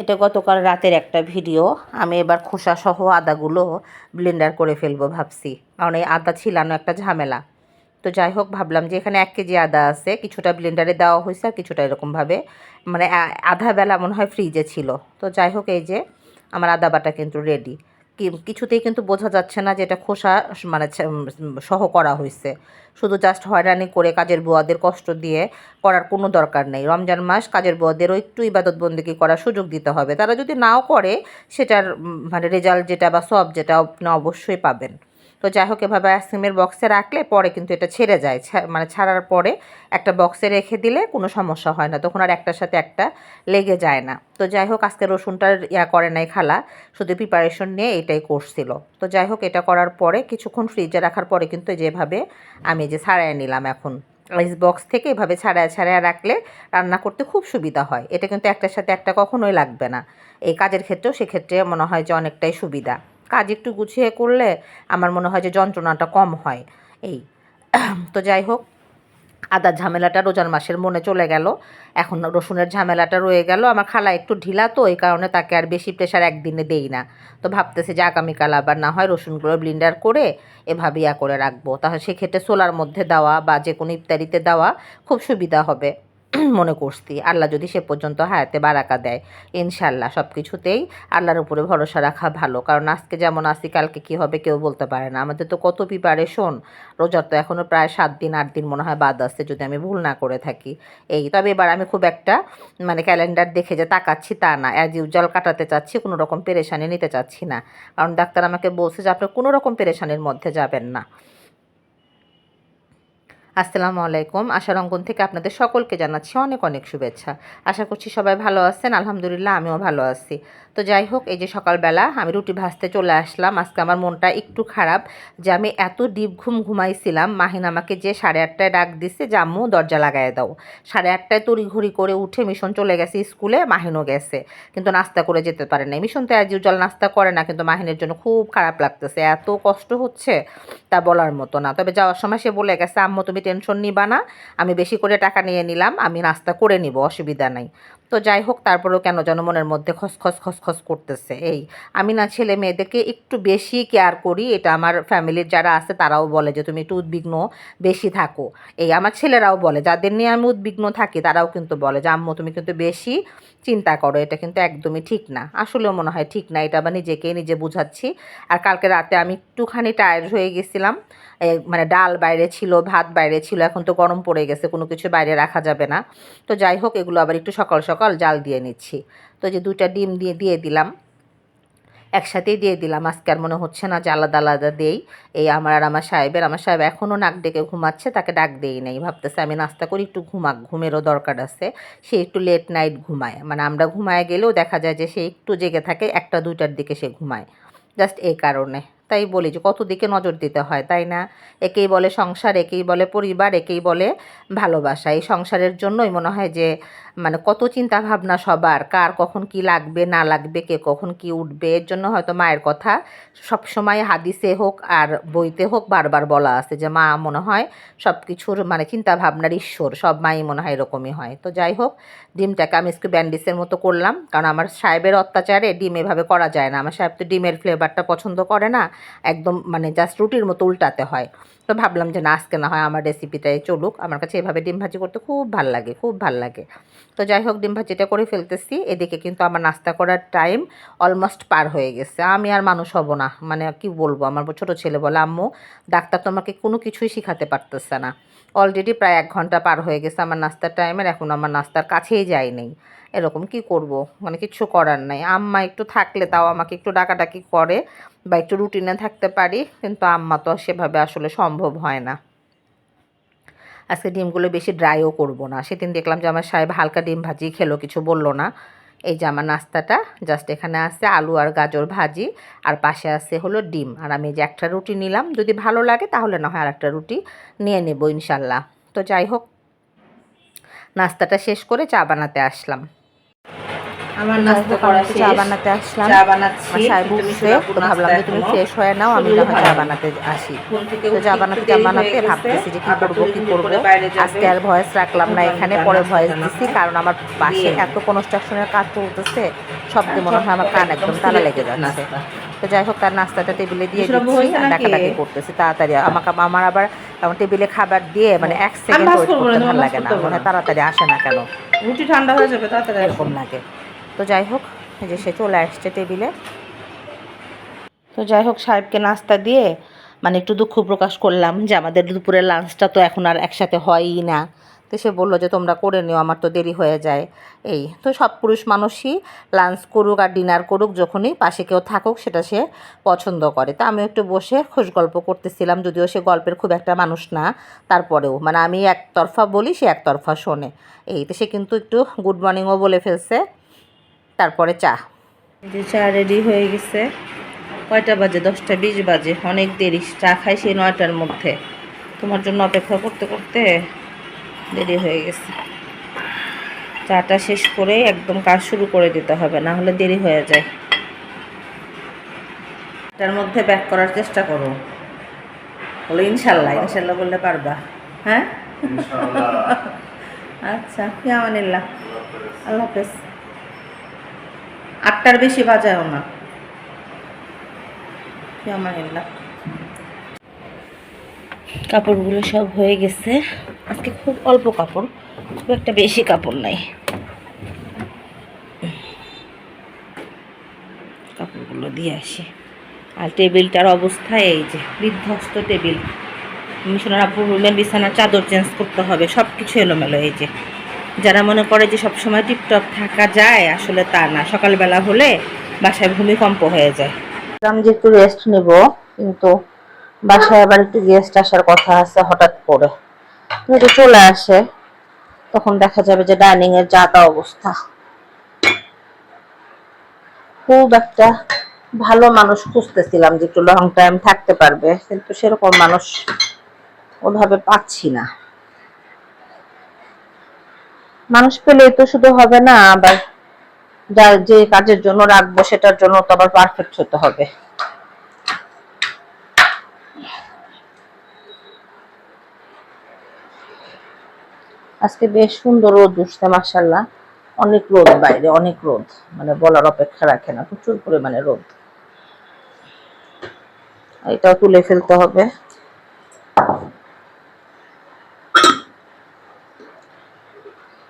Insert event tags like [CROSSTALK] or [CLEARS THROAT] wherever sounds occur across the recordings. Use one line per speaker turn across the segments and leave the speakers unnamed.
এটা গতকাল রাতের একটা ভিডিও। আমি এবার খোসা সহ আদাগুলো ব্লেন্ডার করে ফেলব ভাবছি। কারণ এই আদা ছিলানো একটা ঝামেলা। তো যাই হোক, ভাবলাম যে এখানে এক কেজি আদা আছে। কিছুটা ব্লেন্ডারে দেওয়া হয়েছে আর কিছুটা এরকমভাবে। মানে আধা বেলা মনে হয় ফ্রিজে ছিল। তো যাই হোক, এই যে আমার আদা বাটা কিন্তু রেডি কিছুতেই কিন্তু বোঝা যাচ্ছে না যে এটা খোসা মানে সহ করা হয়েছে শুধু জাস্ট হয়রানি করে কাজের বুয়াদের কষ্ট দিয়ে করার কোনো দরকার নেই। রমজান মাস কাজের বুয়াদেরও একটু ইবাদত করার সুযোগ দিতে হবে। তারা যদি নাও করে, সেটার মানে রেজাল্ট যেটা বা সব যেটা, আপনি অবশ্যই পাবেন। তো যাই হোক, এভাবে আইসক্রিমের বক্সে রাখলে পরে কিন্তু এটা ছেড়ে যায়। মানে ছাড়ার পরে একটা বক্সে রেখে দিলে কোনো সমস্যা হয় না, তখন আর একটার সাথে একটা লেগে যায় না। তো যাই হোক, আজকে রসুনটার ইয়া করে নাই খালা, শুধু প্রিপারেশন নিয়ে এটাই করছিল তো যাই হোক, এটা করার পরে কিছুক্ষণ ফ্রিজে রাখার পরে কিন্তু যেভাবে আমি যে ছাড়াই নিলাম এখন। আইস বক্স থেকে এভাবে ছাড়ায় ছাড়ায় রাখলে রান্না করতে খুব সুবিধা হয়। এটা কিন্তু একটার সাথে একটা কখনোই লাগবে না। এই কাজের ক্ষেত্রেও সেক্ষেত্রে মনে হয় যে অনেকটাই সুবিধা। কাজ একটু গুছিয়ে করলে আমার মনে হয় যে যন্ত্রণাটা কম হয়। এই, তো যাই হোক, আদার ঝামেলাটা রোজার মাসের মনে চলে গেল। এখন রসুনের ঝামেলাটা রয়ে গেল। আমার খালা একটু ঢিলা, তো এই কারণে তাকে আর বেশি প্রেশার একদিনে দেই না। তো ভাবতেছে যে আগামীকাল আবার না হয় রসুনগুলো ব্লিন্ডার করে এভাবে ইয়া করে রাখব। তাহলে সেক্ষেত্রে সোলার মধ্যে দেওয়া বা যে কোনো ইফতারিতে দেওয়া খুব সুবিধা হবে। [CLEARS THROAT] মনে করছি। আল্লাহ যদি সে পর্যন্ত হায়াতে বারাকা দেয় ইনশাল্লাহ সব কিছুতেই আল্লাহর উপরে ভরসা রাখা ভালো। কারণ আজকে যেমন আসি কালকে কি হবে কেউ বলতে পারে না। আমাদের তো কত প্রিপারেশন রোজার তো এখনও প্রায় সাত দিন, আট দিন মনে হয় বাদ আসছে যদি আমি ভুল না করে থাকি। এই, তবে এবার আমি খুব একটা মানে ক্যালেন্ডার দেখে যে তাকাচ্ছি তা না। অ্যাজ ইউজুয়াল কাটাতে চাচ্ছি, কোনো রকম পেরেশানি নিতে চাচ্ছি না। কারণ ডাক্তার আমাকে বলছে যে, আপনি কোনো রকম পেরেশানির মধ্যে যাবেন না। আসসালামু আলাইকুম। আশার অঙ্কন থেকে আপনাদের সকলকে জানাচ্ছি অনেক অনেক শুভেচ্ছা। আশা করছি সবাই ভালো আছেন। আলহামদুলিল্লাহ, আমিও ভালো আছি। তো যাই হোক, এই যে সকালবেলা আমি রুটি ভাজতে চলে আসলাম। আজকে আমার মনটা একটু খারাপ যে আমি এত ডিপ ঘুম ঘুমাইছিলাম, মাহিন আমাকে যে সাড়ে আটটায় ডাক দিচ্ছে যে, আম্মু, দরজা লাগাই দাও। সাড়ে আটটায় তড়িঘড়ি করে উঠে মিশন চলে গেছে স্কুলে, মাহিনও গেছে। কিন্তু নাস্তা করে যেতে পারে না মিশন তো অ্যাজ ইউজুয়াল নাস্তা করে না, কিন্তু মাহিনের জন্য খুব খারাপ লাগতেছে। এত কষ্ট হচ্ছে তা বলার মতো না। তবে যাওয়ার সময় সে বলে গেছে, আম্মু, তুমি টেনশন নিবা না। আমি বেশি করে টাকা নিয়ে নিলাম, আমি নাস্তা করে নিব, অসুবিধা নাই। তো যাই হোক, তারপরেও কেন যেন মনের মধ্যে খসখস খসখস করতেছে। এই, আমি না ছেলে মেয়েদেরকে একটু বেশি কেয়ার করি, এটা আমার ফ্যামিলির যারা আছে তারাও বলে যে, তুমি একটু উদ্বিগ্ন বেশি থাকো। এই, আমার ছেলেরাও বলে, যাদের নিয়ে আমি উদ্বিগ্ন থাকি, তারাও কিন্তু বলে যে, আম্মু, তুমি কিন্তু বেশি চিন্তা করো, এটা কিন্তু একদমই ঠিক না। আসলেও মনে হয় ঠিক না, এটা আবার নিজেকে নিজে বুঝাচ্ছি। আর কালকে রাতে আমি একটুখানি টায়ার্ড হয়ে গেছিলাম। মানে ডাল বাইরে ছিল, ভাত বাইরে ছিল, এখন তো গরম পড়ে গেছে, কোনো কিছু বাইরে রাখা যাবে না। তো যাই হোক, এগুলো আবার একটু সকাল সকাল জাল দিয়ে নিচ্ছি। তো যে দুইটা ডিম দিয়ে দিয়ে দিলাম, একসাথেই দিয়ে দিলাম। আজকে আর মনে হচ্ছে না যে আলাদা আলাদা দেই। এই আমার আর আমার সাহেবের, আমার সাহেব এখনও নাক ডেকে ঘুমাচ্ছে, তাকে ডাক দেই নেই। ভাবতেছে আমি নাস্তা করি, একটু ঘুমাক, ঘুমেরও দরকার আছে। সে একটু লেট নাইট ঘুমায়। মানে আমরা ঘুমায় গেলেও দেখা যায় যে সে একটু জেগে থাকে, একটা দুইটার দিকে সে ঘুমায়। জাস্ট এই কারণে। তাই বলি যে কত দিকে নজর দিতে হয়, তাই না? একেই বলে সংসার, একেই বলে পরিবার, একেই বলে ভালোবাসা। এই সংসারের জন্যই মনে হয় যে মানে কত চিন্তা ভাবনা সবার, কার কখন কি লাগবে, না লাগবে, কে কখন কি উঠবে, এর জন্য হয়তো মায়ের কথা। সব সময় হাদিসে হোক আর বইতে হোক বারবার বলা আছে যে, মা মনে হয় সব কিছুর মানে চিন্তা ভাবনার ঈশ্বর, সব মাই মনে হয় এরকমই হয়। তো যাই হোক, ডিমটাকে আমি একটু ব্যান্ডিসের মতো করলাম, কারণ আমার সাহেবের অত্যাচারে ডিম এভাবে করা যায় না। আমার সাহেব তো ডিমের ফ্লেভারটা পছন্দ করে না, একদম মানে জাস্ট রুটির মতো উল্টাতে হয়। তো ভাবলাম যে না, আজকে না হয় আমার রেসিপিটাই চলুক। আমার কাছে এভাবে ডিম ভাজি করতে খুব ভালো লাগে, খুব ভালো লাগে। তো যাই হোক, ডিম ভাজিটা করে ফেলতেছি। এদিকে কিন্তু আমার নাস্তা করার টাইম অলমোস্ট পার হয়ে গেছে। আমি আর মানুষ হব না। মানে কি বলব? আমার ছোটো ছেলে বলে, আম্মু, ডাক্তার তোমাকে কোনো কিছুই শিখাতে পারতেছে না। অলরেডি প্রায় এক ঘণ্টা পার হয়ে গেছে আমার নাস্তার টাইমের এখন আমার নাস্তার কাছেই যাই নেই এরকম কি করব? মানে কিছু করার নাই। আম্মা একটু থাকলে তাও আমাকে একটু ডাকাডাকি করে বা একটু রুটিনে থাকতে পারি, কিন্তু আম্মা তো সেভাবে আসলে সম্ভব হয় না। আজকে ডিমগুলো বেশি ড্রাইও করব না। সেদিন দেখলাম যে আমার সাহেব হালকা ডিম ভাজি খেলো, কিছু বলল না। এই যে আমার নাস্তাটা জাস্ট এখানে আছে আলু আর গাজর ভাজি, আর পাশে আছে হলো ডিম। আর আমি যে একটা রুটি নিলাম, যদি ভালো লাগে তাহলে না হয় আর একটা রুটি নিয়ে নেব ইনশাল্লাহ। তো যাই হোক, নাস্তাটা শেষ করে চা বানাতে আসলাম। আমার নাস্তা করা শেষ
চা বানাতে আসলাম।
চা বানাচ্ছি।
সাহেব উঠছে তো ভাবলাম যে তুমি ফ্রেশ হয়ে নাও আমি না চা বানাতে আসি। তো চা বানাতে চা বানাতে ভাবতেছি যে কি করব কি করব। আজকে আর ভয়েস রাখলাম না এখানে পরে ভয়েস
বান্না
কারণ আমার পাশে। এত কনস্ট্রাকশনের কাজ চলতেছে শব্দে মনে হয় আমার কান একদম তালা লেগে যাচ্ছে। তো যাই হোক তার নাস্তাটা টেবিলে দিয়ে দিচ্ছি আর ডাকাডাকি করতেছি তাড়াতাড়ি। আমাকে আমার আবার টেবিলে খাবার দিয়ে মানে এক সেকেন্ড ওয়েট করতে ভালো লাগে না মনে হয় তাড়াতাড়ি আসে না কেন।
রুটি ঠান্ডা হয়ে যাবে তাড়াতাড়ি
এরকম লাগে। তো যাই হোক যে সে চলে আসছে টেবিলে। তো যাই হোক, সাহেবকে নাস্তা দিয়ে মানে একটু দুঃখ প্রকাশ করলাম যে আমাদের দুপুরের লাঞ্চটা তো এখন আর একসাথে হয়ই না। তো সে বলল যে, তোমরা করে নিও, আমার তো দেরি হয়ে যায়। এই, তো সব পুরুষ মানুষই লাঞ্চ করুক আর ডিনার করুক, যখনই পাশে কেউ থাকুক, সেটা সে পছন্দ করে। তা আমি একটু বসে খোশ গল্প করতেছিলাম, যদিও সে গল্পের খুব একটা মানুষ না, তারপরেও। মানে আমি একতরফা বলি, সে একতরফা শোনে। এই, তো সে কিন্তু একটু গুড মর্নিংও বলে ফেলছে। তারপরে চা। যে চা রেডি হয়ে গেছে। কয়টা বাজে? দশটা বিশ বাজে। অনেক দেরি। চা খাই সেই নয়টার মধ্যে। তোমার জন্য অপেক্ষা করতে করতে দেরি হয়ে গেছে। চাটা শেষ করে একদম কাজ শুরু করে দিতে হবে না হলে দেরি হয়ে যায়। এটার মধ্যে ব্যাক করার চেষ্টা করো। বলো ইনশাল্লাহ ইনশাল্লাহ বললে পারবা। হ্যাঁ? আচ্ছা কি আমানিল্লাহ আল্লাহ হাফেজ। আটটার বেশি বাজায়ও না। কাপড়গুলো সব হয়ে গেছে। আজকে খুব অল্প কাপড়, খুব একটা বেশি কাপড় নাই। কাপড়গুলো দিয়ে আসি। আর টেবিলটার অবস্থা এই যে, বিধ্বস্ত টেবিল। মিশনের আপুর রুমের বিছানার চাদর চেঞ্জ করতে হবে সব কিছু এলোমেলো এই যে। যারা মনে করে যে সব সময় টিপটপ থাকা যায়, আসলে তা না। সকালবেলা হলে বাসায় ভূমিকম্প হয়ে যায়। আমি যে একটু রেস্ট নেব, কিন্তু বাসায় আবার একটু গেস্ট আসার কথা আছে হঠাৎ করে। যদি চলে আসে, তখন দেখা যাবে যে ডাইনিং এর যা তা অবস্থা। খুব একটা ভালো মানুষ খুঁজতেছিলাম যে একটু লং টাইম থাকতে পারবে, কিন্তু সেরকম মানুষ ওভাবে পাচ্ছি না। মানুষ পেলে তো শুধু হবে না, আবার যা যে কাজের জন্য রাখব সেটার জন্য তো আবার পারফেক্ট হতে হবে। আজকে বেশ সুন্দর রোদ উঠছে মাসাল্লাহ অনেক রোদ বাইরে, অনেক রোদ। মানে বলার অপেক্ষা রাখে না, প্রচুর পরিমাণে রোদ। এটাও তুলে ফেলতে হবে।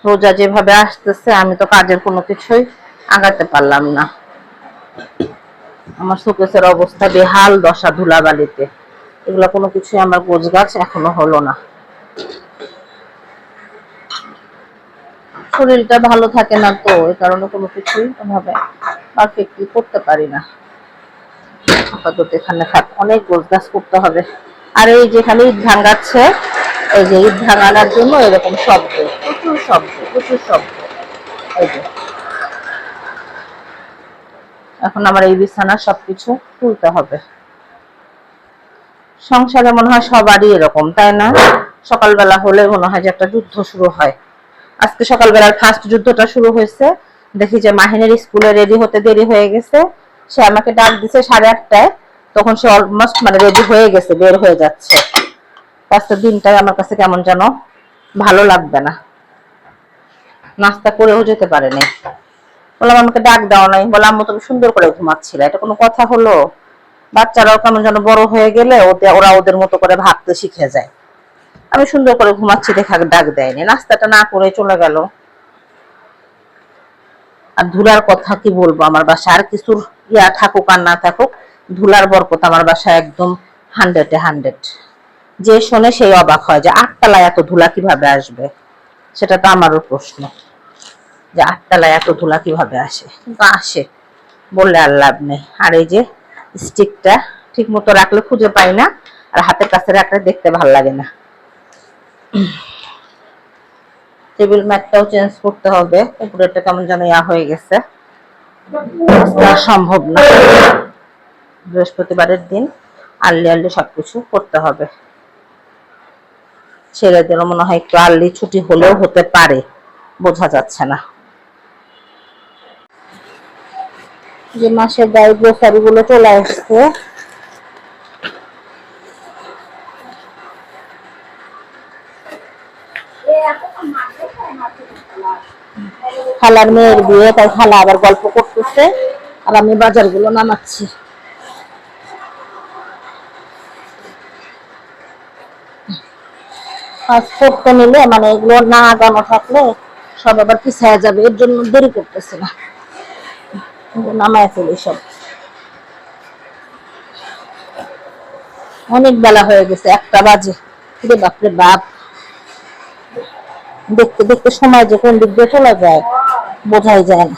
রোজা যেভাবে আসতেছে, আমি তো কাজের কোনো কিছুই আগাতে পারলাম না। আমার শোকেসের অবস্থা বেহাল দশা ধুলাবালিতে। এগুলো কোনো কিছুই আমার গোছ গাছ এখনও হলো না। শরীরটা ভালো থাকে না তো এই কারণে কোনো কিছুই ওভাবে পারফেক্টলি করতে পারি না। আপাতত এখানে থাক, অনেক গোছ গাছ করতে হবে। আর এই যেখানে ইট ভাঙাচ্ছে এই যে ইট ভাঙানোর জন্য এরকম শব্দ, প্রচুর শব্দ প্রচুর শব্দ। এই যে। এখন আমার এই বিছানা সবকিছু তুলতে হবে। সংসারে মনে হয় সবারই এরকম, তাই না? সকালবেলা হলে মনে হয় যে একটা যুদ্ধ শুরু হয়। আজকে সকালবেলার ফার্স্ট যুদ্ধটা শুরু হয়েছে। দেখি যে মাহিনের স্কুলে রেডি হতে দেরি হয়ে গেছে। সে আমাকে ডাক দিছে সাড়ে আটটায়। তখন সে অলমোস্ট মানে রেডি হয়ে গেছে, বের হয়ে যাচ্ছে। আজকে দিনটাই আমার কাছে কেমন যেন ভালো লাগবে না। নাস্তা করেও যেতে পারে নাই বললাম, আমাকে ডাক দাও নাই। বললাম, আম্মু, তুমি সুন্দর করে ঘুমাচ্ছিলে। এটা কোনো কথা হলো? বাচ্চারাও কেমন যেন বড় হয়ে গেলে ওরা ওদের মতো করে ভাবতে শিখে যায়। আমি সুন্দর করে ঘুমাচ্ছি দেখা ডাক দেয়নি। নাস্তাটা না করে চলে গেল। আর ধুলার কথা কি বলব আমার বাসায়? আর কিছুর ইয়া থাকুক আর না থাকুক, ধুলার বরকত আমার বাসায় একদম হান্ড্রেডে হান্ড্রেড যে শোনে সেই অবাক হয় যে আটতলায় এত ধুলা কীভাবে আসবে? সেটা তো আমারও প্রশ্ন। যে আটতলায় এত ধুলা কীভাবে আসে? কিন্তু আসে, বললে আর লাভ নেই। আর এই যে স্টিকটা ঠিক মতো রাখলে খুঁজে পাই না, আর হাতের কাছে রাখলে দেখতে ভালো লাগে না। টেবিল ম্যাটটাও চেঞ্জ করতে হবে। উপরেটা কেমন যেন ইয়া হয়ে গেছে। সম্ভব না। বৃহস্পতিবারের দিন আর্লি আর্লি সবকিছু করতে হবে। ছেলেদেরও মনে হয় একটু আর্লি ছুটি হলেও হতে পারে, বোঝা যাচ্ছে না। যে মাসের গায়ে গ্রোসারি গুলো চলে আসছে। খালার মেয়ের বিয়ে, তাই খালা আবার গল্প করতেছে। আর আমি বাজারগুলো নামাচ্ছি। পাসপোর্ট নিলে মানে এগুলো না আগানো থাকলে সব আবার পিছায় যাবে। এর জন্য দেরি করতেছে না। নামায় ফেলি সব। অনেক বেলা হয়ে গেছে, একটা বাজে। রে বাপরে বাপ। দেখতে দেখতে সময় যে কোন দিক দিয়ে চলে যায়, বোঝাই যায় না।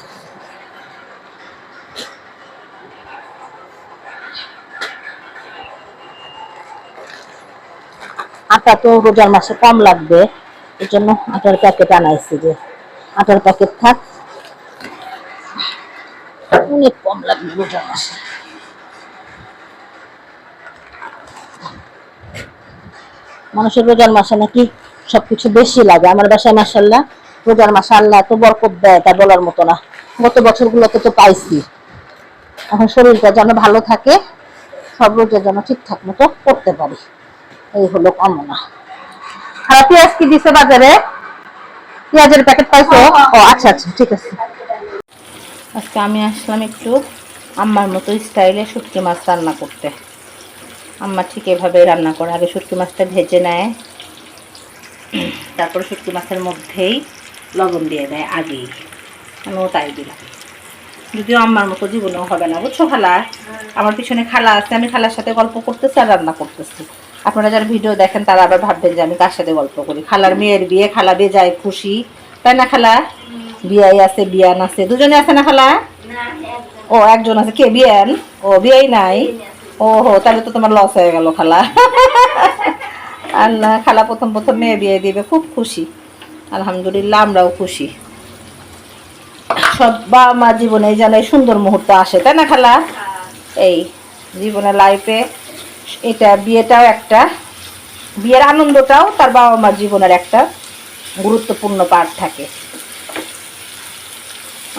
আটা তো রোজার মাসে কম লাগবে। এই জন্য আটার প্যাকেট আনাইছি যে। আটার প্যাকেট থাক। অনেক কম লাগবে রোজার মাসে। মানুষের রোজার মাসে নাকি সবকিছু বেশি লাগে। আমার বাসায় মাসাল্লাহ রোজার মাসে আল্লাহ এত বরকত দেয় তা বলার মতো না। গত বছরগুলোতে তো পাইছি। এখন শরীরটা যেন ভালো থাকে, সব রোজা যেন ঠিকঠাক মতো করতে পারি। এই হলো কামনা আর পেঁয়াজ কি দিছে বাজারে? পেঁয়াজের প্যাকেট পাইছো? ও আচ্ছা আচ্ছা ঠিক আছে। আজকে আমি আসলাম একটু আম্মার মতো স্টাইলে শুটকি মাছ রান্না করতে। আম্মা ঠিক এভাবে রান্না করে। আগে শুটকি মাছটা ভেজে নেয়। তারপর শুটকি মাছের মধ্যেই লবণ দিয়ে দেয় আগেই। আমিও তাই দিলাম। যদিও আম্মার মতো জীবনেও হবে না বুঝছ খালা? আমার পিছনে খালা আছে আমি খালার সাথে গল্প করতেছি আর রান্না করতেছি। আপনারা যারা ভিডিও দেখেন, তারা আবার ভাববেন যে আমি কার সাথে গল্প করি। খালার মেয়ের বিয়ে, খালা বেজায় খুশি। তাই না, খালা? বিয়াই আছে, বিয়ান আছে। দুজনে আছে না, খালা? ও, একজন আছে। কে, বিয়ান? ও, বিয়াই নাই? ও হো তাহলে তো তোমার লস হয়ে গেল, খালা। আর না খালা প্রথম প্রথম মেয়ে বিয়ে দিবে, খুব খুশি। আলহামদুলিল্লাহ, আমরাও খুশি। সব বাবা মা জীবনে যেন সুন্দর মুহূর্ত আসে, তাই না, খালা? এই, জীবনে লাইফে এটা বিয়েটাও একটা, বিয়ের আনন্দটাও তার বাবা মার জীবনের একটা গুরুত্বপূর্ণ পার্ট থাকে।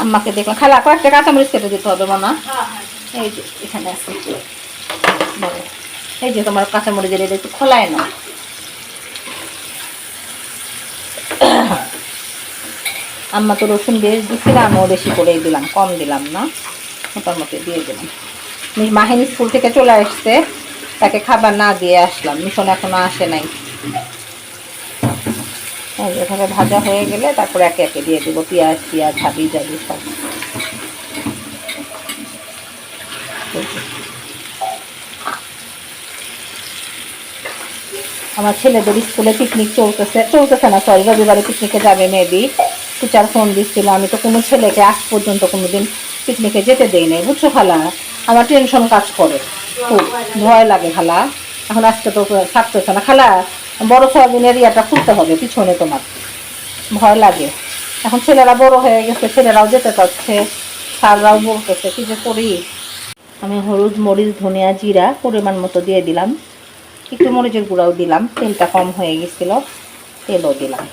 আম্মাকে দেখলাম, খালা, কয়েকটা কাঁচামরিচ কেটে দিতে হবে মামা। এই যে, এখানে আছে। এই যে তোমার কাঁচামরিচের এটা একটু খোলায় না আম্মা তো রসুন বেশ দিচ্ছিল আমিও বেশি করেই দিলাম, কম দিলাম না, মোটামুটি দিয়ে দিলাম। মাহিনী স্কুল থেকে চলে আসছে। তাকে খাবার না দিয়ে আসলাম। মিশন এখনও আসে নাই। এভাবে ভাজা হয়ে গেলে তারপরে একে একে দিয়ে দেবো। পেঁয়াজ পেঁয়াজ হাবি যাবি সব। আমার ছেলেদের স্কুলে পিকনিক চলতেছে। চলতেছে না সরি রবিবারে পিকনিকে যাবে মেবি টিচার ফোন দিচ্ছিল আমি তো কোনো ছেলেকে আজ পর্যন্ত কোনোদিন পিকনিকে যেতে দেই নাই, বুঝছ খালা? আমার টেনশন কাজ করে। খুব ভয় লাগে খালা। এখন আজকে তো থাকতেছে না। খালা, বড় সয়াবিন এরিয়াটা খুলতে হবে পিছনে তোমার। ভয় লাগে। এখন ছেলেরা বড় হয়ে গেছে, ছেলেরাও যেতে চাচ্ছে স্যাররাও বলতেছে কি যে করি? আমি হলুদ, মরিচ, ধনিয়া, জিরা পরিমাণ মতো দিয়ে দিলাম। একটু মরিচের গুঁড়াও দিলাম। তেলটা কম হয়ে গেছিল, তেলও দিলাম।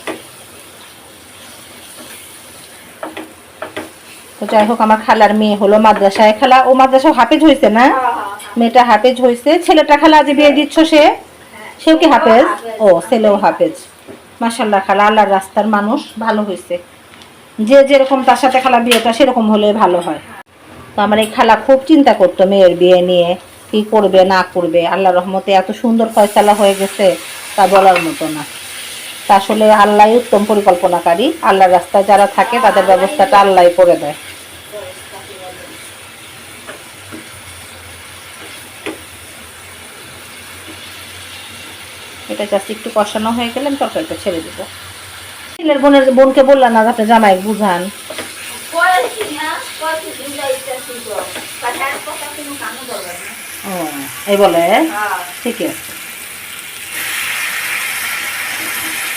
তো যাই হোক, আমার খালার মেয়ে হলো মাদ্রাসায়। খেলা, ও মাদ্রাসায় হাফেজ হয়েছে না? মেয়েটা হাফেজ হয়েছে। ছেলেটা খালা যে বিয়ে দিচ্ছ সে? সেও কি হাফেজ? ও, ছেলেও হাফেজ। মাসাল্লাহ খালা, আল্লাহর রাস্তার মানুষ, ভালো হয়েছে। যে যেরকম তার সাথে খালা বিয়েটা, সেরকম হলে ভালো হয়। তো আমার এই খালা খুব চিন্তা করতো মেয়ের বিয়ে নিয়ে, কি করবে, না করবে। আল্লাহ রহমতে এত সুন্দর ফয়সালা হয়ে গেছে, তা বলার মতো না। তা আসলে আল্লাহ উত্তম পরিকল্পনাকারী। আল্লাহর রাস্তায় যারা থাকে, তাদের ব্যবস্থাটা আল্লাহ করে দেয়। এটা জাস্ট একটু কষানো হয়ে গেলে আমি তরকারিটা ছেড়ে দেবো। ছেলের বোনের বোনকে বললাম, না, যাতে জামাই বুঝান। ও, এই বলে? ঠিকই আছে।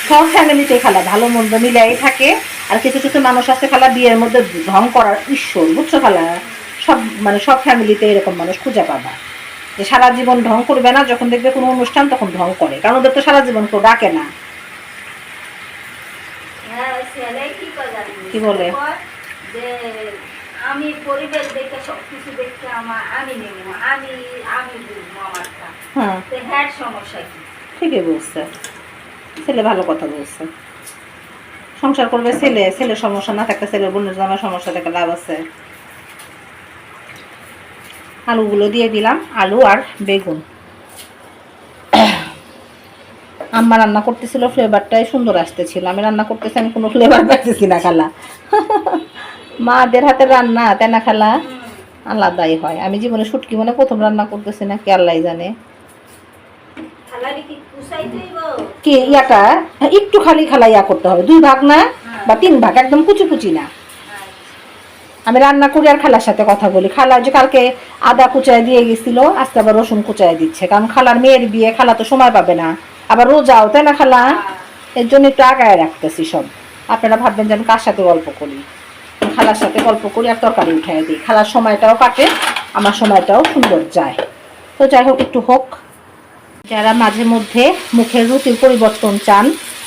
সব ফ্যামিলিতে খালা ভালো মন্দ মিলাই থাকে। আর কিছু কিছু মানুষ আছে খালা বিয়ের মধ্যে ঢং করার ঈশ্বর, বুঝছ খালা? সব মানে সব ফ্যামিলিতে এরকম মানুষ খুঁজে পাবা। যে সারা জীবন ঢং করবে না যখন দেখবে কোনো অনুষ্ঠান তখন ঢং করে। কারণ ওদের তো সারা জীবন কেউ ডাকে না। কি বলে?
আমি পরিবেশ দেখে সব কিছু দেখে আমার আমি নেব আমি আমি আমারটা।
হ্যাঁ।
হ্যাঁ সমস্যা কি?
ঠিকই বলছে। ছেলে ভালো কথা বলছে। সংসার করবে ছেলে ছেলের সমস্যা না থাকলে ছেলের বোনের জামার সমস্যা থেকে লাভ আছে। আলুগুলো দিয়ে দিলাম, আলু আর বেগুন। [COUGHS] আম্মা রান্না করতেছিল, ফ্লেভারটাই সুন্দর আসতেছিল। আমি রান্না করতেছি, আমি কোনো ফ্লেভার পাইতেছি না, খালা। [LAUGHS] মাদের হাতে রান্না, তাই না, খালা? আলাদাই হয়। আমি জীবনে শুটকি মনে প্রথম রান্না করতেছি না কি আল্লাহ জানে।
কি,
ইয়াটা? একটু খালি খালা ইয়া করতে হবে। দুই ভাগ না, বা তিন ভাগ, একদম কুচি কুচি না। আমি রান্না করি আর খালার সাথে কথা বলি। খালা যে কালকে আদা কুচায় দিয়ে গেছিল, আজকে আবার রসুন কুচায় দিচ্ছে। কারণ খালার মেয়ের বিয়ে, খালা তো সময় পাবে না। আবার রোজাও, তাই না খালা? এর জন্য একটু আগায় রাখতেছি সব। আপনারা ভাববেন যে আমি কার সাথে গল্প করি? খালার সাথে গল্প করি আর তরকারি উঠাই দিই। খালার সময়টাও কাটে, আমার সময়টাও সুন্দর যায়। তো যাই হোক, একটু হোক। যারা মাঝে মধ্যে মুখের রুচির পরিবর্তন চান,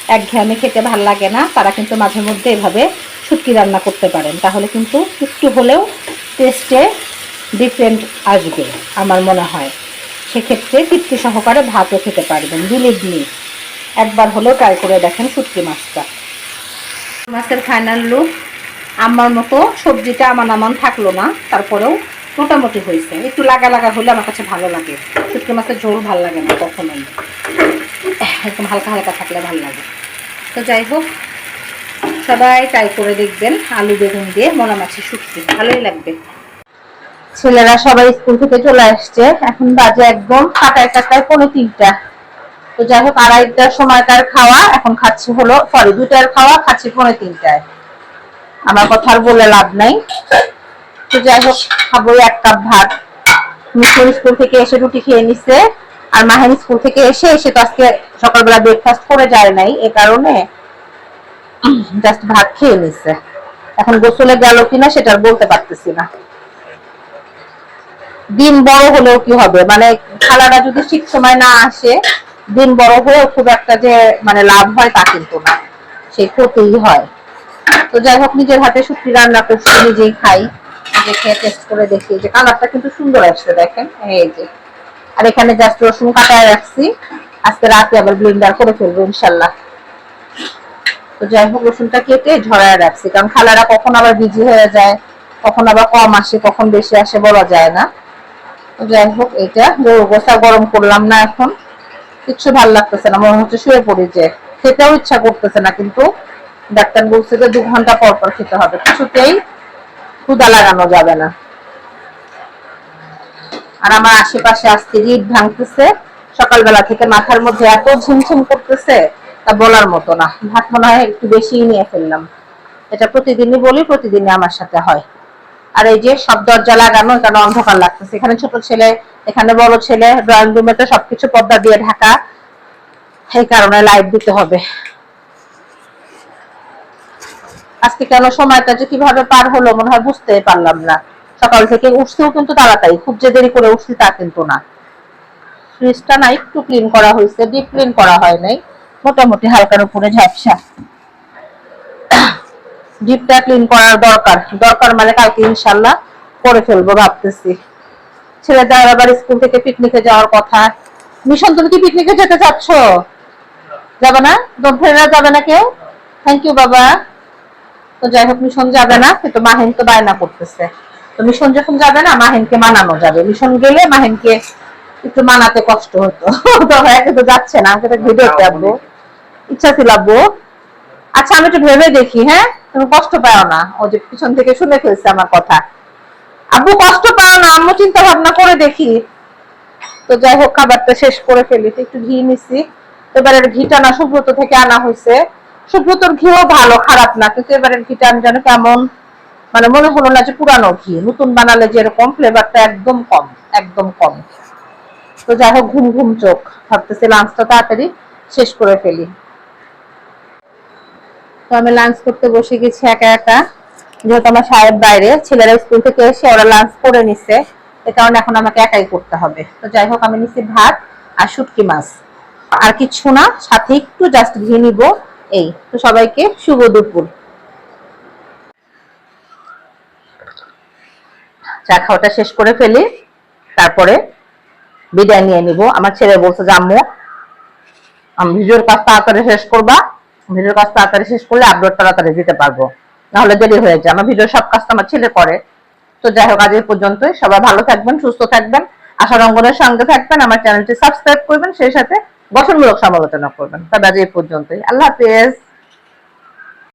একঘেয়েমি খেতে ভালো লাগে না, তারা কিন্তু মাঝে মধ্যে এভাবে শুটকি রান্না করতে পারেন, তাহলে কিন্তু একটু হলেও টেস্টে ডিফারেন্ট আসবে আমার মনে হয়। সেক্ষেত্রে তৃপ্তি সহকারে ভাতও খেতে পারবেন বিলিভ মি একবার হলেও ট্রাই করে দেখেন শুটকি মাছটা। মাছের ফাইনাল লুক আমার মতো সবজিটা আমার নামান থাকল না, তারপরেও মোটামুটি হয়েছে। একটু লাগা লাগা হলে আমার কাছে ভালো লাগে। শুটকি মাছের ঝোল ভালো লাগে না কখনোই। একদম হালকা হালকা থাকলে ভালো লাগে। তো যাই হোক সবাই ট্রাই করে দেখবেন আলু বেগুন দিয়ে মনা মাছের শুটকি। ভালোই লাগবে। ছেলেরা সবাই স্কুল থেকে চলে আসছে। এখন বাজে একদম কাটায় কাটায় পৌনে তিনটা। তো যাই হোক, আড়াইটার সময়কার খাওয়া, এখন খাচ্ছি হলো সরি দুটার খাওয়া, খাচ্ছি পৌনে তিনটায়। আমার কথা আর বলে লাভ নাই। তো যাই হোক, খাব এক কাপ ভাত। মিশন স্কুল থেকে এসে রুটি খেয়ে নিচ্ছে আর মাহিন স্কুল থেকে এসে এসে তো আজকে সকালবেলা ব্রেকফাস্ট করে যায় নাই, এ কারণে জাস্ট ভাত খেয়ে নিচ্ছে এখন গোসলে গেল কিনা সেটা বলতে পারতেছি না। দিন বড় হলেও কি হবে? মানে খালাটা যদি ঠিক সময় না আসে, দিন বড় হয়েও খুব একটা যে মানে লাভ হয় তা কিন্তু না। সেই ক্ষতিই হয়। তো যাই হোক, নিজের হাতে শুটকি রান্না করছি, নিজেই খাই। দেখে টেস্ট করে দেখি। যে কালারটা কিন্তু সুন্দর আসছে, দেখেন? এই যে। আর এখানে জাস্ট রসুন কাটায় রাখছি। আজকে রাতে আবার ব্লেন্ডার করে ফেলব, ইনশাল্লাহ। তো যাই হোক, রসুনটা কেটে ঝরায় রাখছি। কারণ খালারা কখন আবার বিজি হয়ে যায়, কখন আবার কম আসে, কখন বেশি আসে বলা যায় না। যাই হোক, এটা গোসা গরম করলাম না এখন। কিচ্ছু ভালো লাগতেছে না, মনে হচ্ছে শুয়ে পড়ি যে। খেতেও ইচ্ছা করতেছে না, কিন্তু ডাক্তার বলছে যে দু ঘণ্টা পর পর খেতে হবে। কিছুতেই ক্ষুদা লাগানো যাবে না। আর আমার আশেপাশে আজকে ইট ভাঙতেছে। সকালবেলা থেকে মাথার মধ্যে এত ঝিমঝিম করতেছে। তা বলার মতো না। ভাত মনে হয় একটু বেশি নিয়ে ফেললাম। এটা প্রতিদিনই বলি, প্রতিদিনই আমার সাথে হয়। আর এই যে সব দরজা লাগানো, এখানে অন্ধকার লাগতেছে। এখানে ছোট ছেলে, এখানে বড় ছেলে ড্রয়িং রুমে তো সবকিছু পর্দা দিয়ে ঢাকা। এই কারণে লাইট দিতে হবে। আজকে কেন সময়টা যে কীভাবে পার হলো মনে হয় বুঝতে পারলাম না। সকাল থেকে উঠতেও কিন্তু তাড়াতাড়ি। খুব যে দেরি করে উঠছি তা কিন্তু না। ফ্রিজটা না একটু ক্লিন করা হয়েছে। ডিপ ক্লিন করা হয় নাই। মোটামুটি হালকার উপরে ঝাপসা। ডিপটা ক্লিন করার দরকার। দরকার মানে কালকে ইনশাল্লাহ করে ফেলব ভাবতেছি। ছেলেদের আবার স্কুল থেকে পিকনিকে যাওয়ার কথা। মিশন, তুমি কি পিকনিকে যেতে চাচ্ছ? যাবে না? ফ্রেন্ডরা যাবে না কেউ? থ্যাংক ইউ বাবা। তো যাই হোক, মিশন যাবে না, কিন্তু মাহিন তো বায়না করতেছে। তো মিশন যখন যাবে না, মাহিনকে মানানো যাবে। মিশন গেলে মাহিনকে একটু মানাতে কষ্ট হতো। [LAUGHS] তো একে তো যাচ্ছে না আমাকে তো ভিডিও আব্বু ইচ্ছা ছিল, আব্বু আচ্ছা আমি একটু ভেবে দেখি হ্যাঁ? তুমি কষ্ট পাও না। ও যে পিছন থেকে শুনে ফেলছে আমার কথা। আব্বু, কষ্ট পাও না, আম্মু চিন্তা ভাবনা করে দেখি। তো যাই হোক, খাবারটা শেষ করে ফেলি। একটু ঘি নিছি। এবারের ঘিটা না, সুব্রত থেকে আনা হয়েছে। সুব্রতর ঘিও ভালো, খারাপ না, কিন্তু এবারের ঘিটা আমি যেন কেমন? মানে মনে হলো না যে পুরানো ঘি। নতুন বানালে যেরকম ফ্লেভারটা একদম কম একদম কম। তো যাই হোক, ঘুম ঘুম চোখ। ভাবতেছি লাঞ্চটা তাড়াতাড়ি শেষ করে ফেলি। তো আমি লাঞ্চ করতে বসে গেছি একা একা। যেহেতু আমার সাহেব বাইরে, ছেলেরা স্কুল থেকে এসে ওরা লাঞ্চ করে নিছে। এ কারণে এখন আমাকে একাই করতে হবে। তো যাই হোক, আমি নিচ্ছি ভাত আর শুটকি মাছ। আর কিছু না, সাথে একটু জাস্ট ঘি নিব। এই, তো সবাইকে শুভ দুপুর। চা খাওয়াটা শেষ করে ফেলি। তারপরে বিদায় নিয়ে নিব। আমার ছেলে বলছে যে আম্মু আমি ভিডিওর কাজ তাড়াতাড়ি শেষ করবা। ভিডিওর কাজ তাড়াতাড়ি শেষ করলে আপলোড তাড়াতাড়ি দিতে পারব। নাহলে দেরি হয়ে যায়। আমার ভিডিও সব কাজ আমার ছেলে করে। তো যাই হোক, আজ এই পর্যন্তই। সবাই ভালো থাকবেন, সুস্থ থাকবেন। আশা রঙ্গনের সঙ্গে থাকবেন। আমার চ্যানেলটি সাবস্ক্রাইব করবেন। সেই সাথে গঠনমূলক সমালোচনা করবেন। তবে আজ এই পর্যন্তই। আল্লাহ হাফেজ।